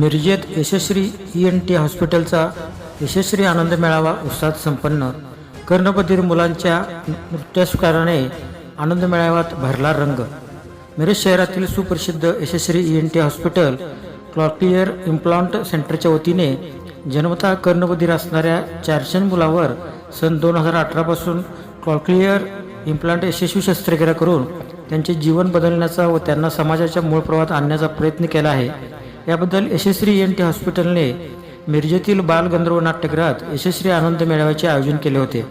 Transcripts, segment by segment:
मिरजेत यशस्वी E N T हॉस्पिटलचा यशस्वी आनंद मेळावा उत्साहात संपन्न. कर्णबधीर मुलांच्या नृत्यास्काराने आनंद मेळाव्यात भरला रंग. मिरज शहरातील सुप्रसिद्ध Yashaswi E N T hospital cochlear implant सेंटरच्या वतीने जन्मतः कर्णबधीर असणाऱ्या चारशे मुलावर सन दोन हजार अठरापासून क्लॉक्लिअर इम्प्लांट यशस्वी शस्त्रक्रिया करून त्यांचे जीवन बदलण्याचा व त्यांना समाजाच्या मूळ प्रवाहात आणण्याचा प्रयत्न केला आहे. याबद्दल यशस्वी एन टी हॉस्पिटलने मिरजेतील बालगंधर्व नाट्यगृहात यशस्वी आनंद मेळाव्याचे आयोजन केले होते.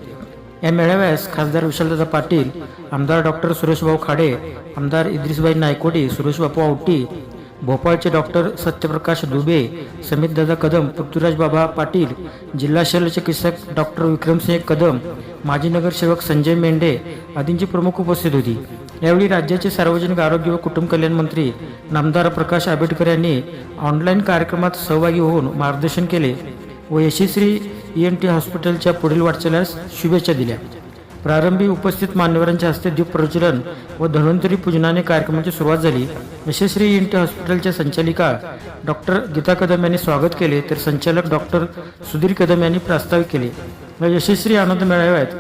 या मेळाव्यास खासदार विशालदादा पाटील आमदार डॉक्टर सुरेशभाऊ खाडे आमदार इद्रिसबाई नायकोडी सुरेशबापू आवटी भोपाळचे डॉक्टर सत्यप्रकाश दुबे समितदादा कदम पृथ्वीराज बाबा पाटील जिल्हा शल्यचिकित्सक डॉक्टर विक्रमसिंह कदम माजी नगरसेवक संजय मेंढे आदींची प्रमुख उपस्थित होती. यावेळी राज्याचे सार्वजनिक आरोग्य व कुटुंब कल्याण मंत्री नामदार प्रकाश आंबेडकर यांनी ऑनलाईन कार्यक्रमात सहभागी होऊन मार्गदर्शन केले व यशस्वी ई एन टी हॉस्पिटलच्या पुढील वाटचाल्यास शुभेच्छा दिल्या. प्रारंभी उपस्थित मान्यवरांच्या हस्ते दीप प्रज्वलन व धन्वंतरी पूजनाने कार्यक्रमाची सुरुवात झाली. यशस्वी ई एन टी हॉस्पिटलच्या संचालिका डॉक्टर गीता कदम यांनी स्वागत केले तर संचालक डॉक्टर सुधीर कदम यांनी प्रास्ताविक केले. व यशस्वी आनंद मेळाव्यात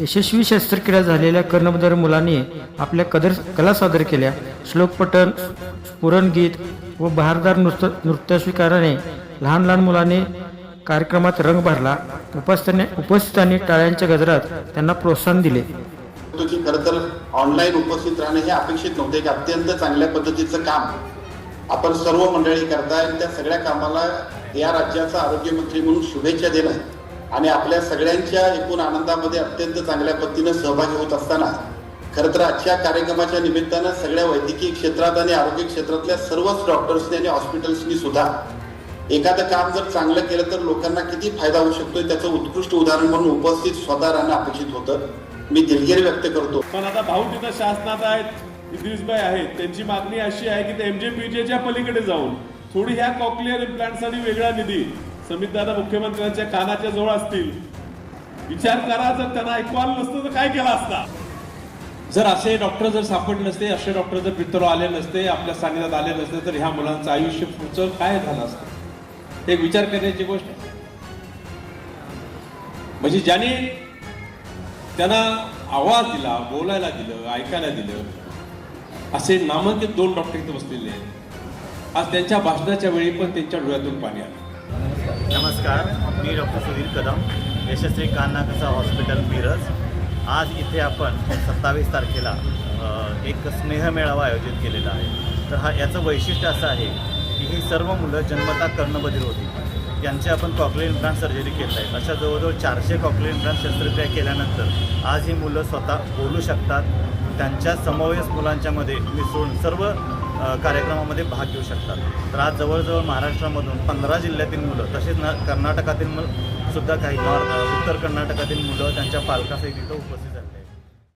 यशस्वी शस्त्रक्रिया झालेल्या कर्णबधर मुलांनी आपल्या कदर कला सादर केल्या. श्लोकपठण पुरणगीत व बहारदार नृत्य नृत्यास्वीकाराने लहान लहान मुलांनी कार्यक्रमात रंग भरला. उपस्थितांनी उपस्थितांनी टाळ्यांच्या गजरात त्यांना प्रोत्साहन दिले. होतो की खरं तर ऑनलाईन उपस्थित राहणे हे अपेक्षित नव्हते. की अत्यंत चांगल्या पद्धतीचं काम आपण सर्व मंडळी करताय त्या सगळ्या कामाला या राज्याचा आरोग्यमंत्री म्हणून शुभेच्छा देणं आणि आपल्या सगळ्यांच्या एकूण आनंदामध्ये अत्यंत चांगल्या पद्धतीनं सहभागी होत असताना खरं तर आजच्या कार्यक्रमाच्या निमित्तानं सगळ्या वैद्यकीय क्षेत्रात आणि आरोग्य क्षेत्रातल्या सर्वच डॉक्टर्सनी आणि हॉस्पिटल्सनी सुद्धा एखादं काम जर चांगलं केलं तर लोकांना किती फायदा होऊ शकतो त्याचं उत्कृष्ट उदाहरण म्हणून उपस्थित स्वतः राहणं अपेक्षित होतं. मी दिलगिरी व्यक्त करतो. पण आता भाऊ तिथं शासनात आहेत इद्रिसबाई आहेत त्यांची मागणी अशी आहे की ते एमजेपीजेच्या पलीकडे जाऊन थोडी ह्या कॉक्लिअर इम्प्लांटसाठी वेगळा निधी दादा मुख्यमंत्र्यांच्या कानाच्या जवळ असतील. विचार करा जर त्यांना ऐकू आलं नसतं तर काय केला असता? जर असे डॉक्टर जर सापडले नसते असे डॉक्टर जर मित्र आले नसते आपल्या सानिध्यात आले नसते तर ह्या मुलांचं आयुष्य पुढचं काय झालं असतं? एक विचार करण्याची गोष्ट म्हणजे ज्याने त्यांना आवाज दिला बोलायला दिलं ऐकायला दिलं असे नामांकित दोन डॉक्टर इथे बसलेले आहेत. आज त्यांच्या भाषणाच्या वेळी पण त्यांच्या डोळ्यातून पाणी आलं. नमस्कार मी डॉक्टर सुधीर कदम यशस्वी कानाकसा हॉस्पिटल मिरज. आज इथे आपण सत्तावीस तारखेला एक एक स्नेहमेळावा आयोजित केलेला आहे. तर हा याचं वैशिष्ट्य असं आहे की ही सर्व मुलं जन्मता कर्णबधीर होती. यांचे आपण कॉकलेन इम्प्लांट सर्जरी केली आहे अशा जवळजवळ चारशे कॉकलेन इम्प्लांट शस्त्रक्रिया केल्यानंतर आज ही मुलं स्वतः बोलू शकतात. त्यांच्या समवयस मुलांच्यामध्ये मिसळून सर्व कार्यक्रमामध्ये भाग घेऊ शकतात. तर आज जवळजवळ महाराष्ट्रामधून पंधरा जिल्ह्यातील मुलं तसेच न कर्नाटकातील सुद्धा काही उत्तर कर्नाटकातील मुलं त्यांच्या पालकासहित तिथं उपस्थित झाले.